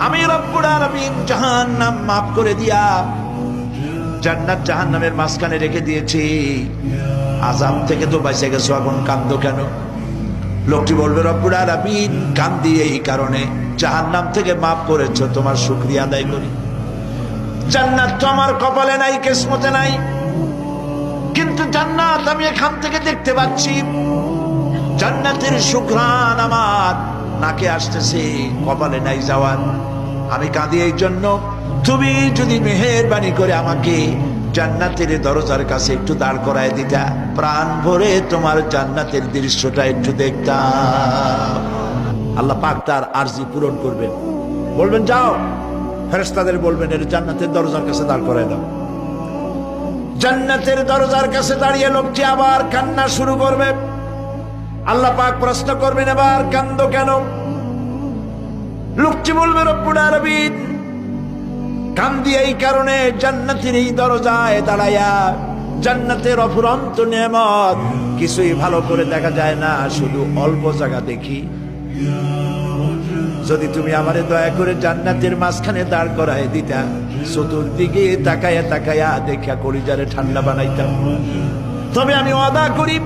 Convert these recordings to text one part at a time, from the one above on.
আমি রব্বুল আলামিন জাহান্নাম করে দিয়া জান্নাত জাহান্নামের মাঝখানে রেখে দিয়েছি। আজাব থেকে তো বেঁচে গেছো এখন কান্দো কেন? লোকটি বলবে, রব্বুল আলামিন কান্দি এই কারণে। জাহান্নাম থেকে মাফ করেছ, তোমার শুকরিয়া আদায় করি। জান্নাত তো আমার কপালে নাই, কিসমতে নাই। কিন্তু জান্নাত আমি এখান থেকে দেখতে পাচ্ছি। জান্নাতের সুঘ্রাণ আমার নাকে আসতেছে, কপালে নাই যাওয়ার আমি কাঁদি এই জন্য। তুমি যদি মেহেরবানি করে আমাকে জান্নাতের দরজার কাছে একটু দাঁড় করায় দিতা, প্রাণ ভরে তোমার জান্নাতের দৃশ্যটা একটু দেখতাম। আল্লাহ পাক তার আরজি পূরণ করবেন। বলবেন, যাও। ফেরেস্তাদের বলবেন, এর জান্নাতের দরজার কাছে দাঁড় করায় দাও। জান্নাতের দরজার কাছে দাঁড়িয়ে লোকটি আবার কান্না শুরু করবে। আল্লাহ পাক প্রশ্ন করবেন, এবার কান্দ কেন? লোকটি বলবে, রব্বুল কান্দি এই কারণে জান্নাতের এই দরজায় দাঁড়ায়া জান্নাতের অফুরন্ত নেমত কিছুই ভালো করে দেখা যায় না, শুধু অল্প জায়গা দেখি। যদি তুমি আমারে দয়া করে জান্নাতের মাঝখানে দাঁড় করায় দিতা, চতুর্দিকে তাকায়া তাকায়া দেখা কলিজারে ঠান্ডা বানাইতাম। তবে আমি অদা করি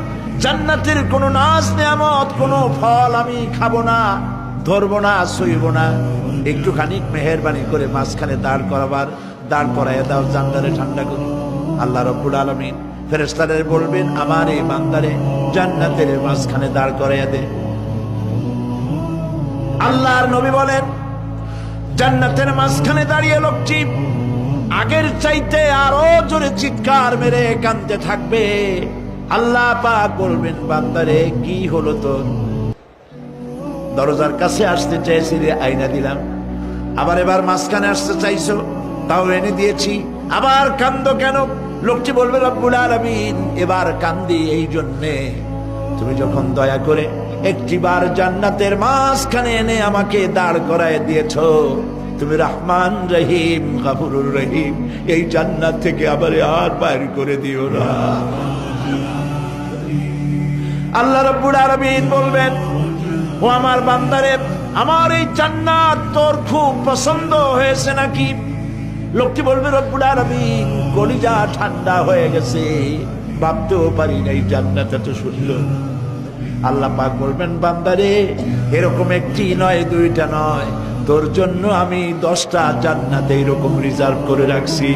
জান্নাতের কোন নাচ নেয়ামত, কোন ফল আমি খাব না, ধরবো না, সইব না। একটুখানি মেহরবানি করে মাঝখানে দাঁড় করাবার, দাঁড় করাইয়া দাও জান্নারে ঠান্ডা করি। আল্লাহ রব্বুল আলমিন ফেরেস্তাদের বলবেন, আমার এই বান্দারে জান্নাতের মাঝখানে দাঁড় করাইয়া দে। আল্লাহর নবী বলেন, জান্নাতের মাঝখানে দাঁড়িয়ে লোকটি আগের চাইতে আরও জোরে চিৎকার মেরে কানতে থাকবে। আল্লাহ পাক বলবেন, বান্দারে, কি হলো তোর? দরজার কাছে আসতে চাইছি রে আইনা দিলাম। আবার এবার মাঝখানে আসতে চাইছো, তাও এনে দিয়েছি। আবার কান্দ কেন? লোকটি বলবে, রব্বুল আলামিন, এবার কান্দি এই জন্যে। তুমি যখন দয়া করে একটিবার জান্নাতের মাঝখানে এনে আমাকে দাঁড় করায় দিয়েছ, তুমি রহমান রহিম, গাফুরুর রহিম, এই জান্নাত থেকে আবার আর বাইর করে দিও না। আল্লাহ রব্বুল আলামিন বলবেন, ও আমার বান্দারে, আমার এই জান্নাত তোর খুব পছন্দ হয়েছে নাকি? লোকটি বলবে, রব্বুল আলামিন, কলিজা ঠান্ডা হয়ে গেছে। ভাবতেও পারি না, এই জান্নাত এত সুন্দর। আল্লাহ পাক বলবেন, বান্দারে, এরকম একটি নয়, দুইটা নয়। তোর জন্য আমি দশটা জান্নাত এইরকম রিজার্ভ করে রাখছি।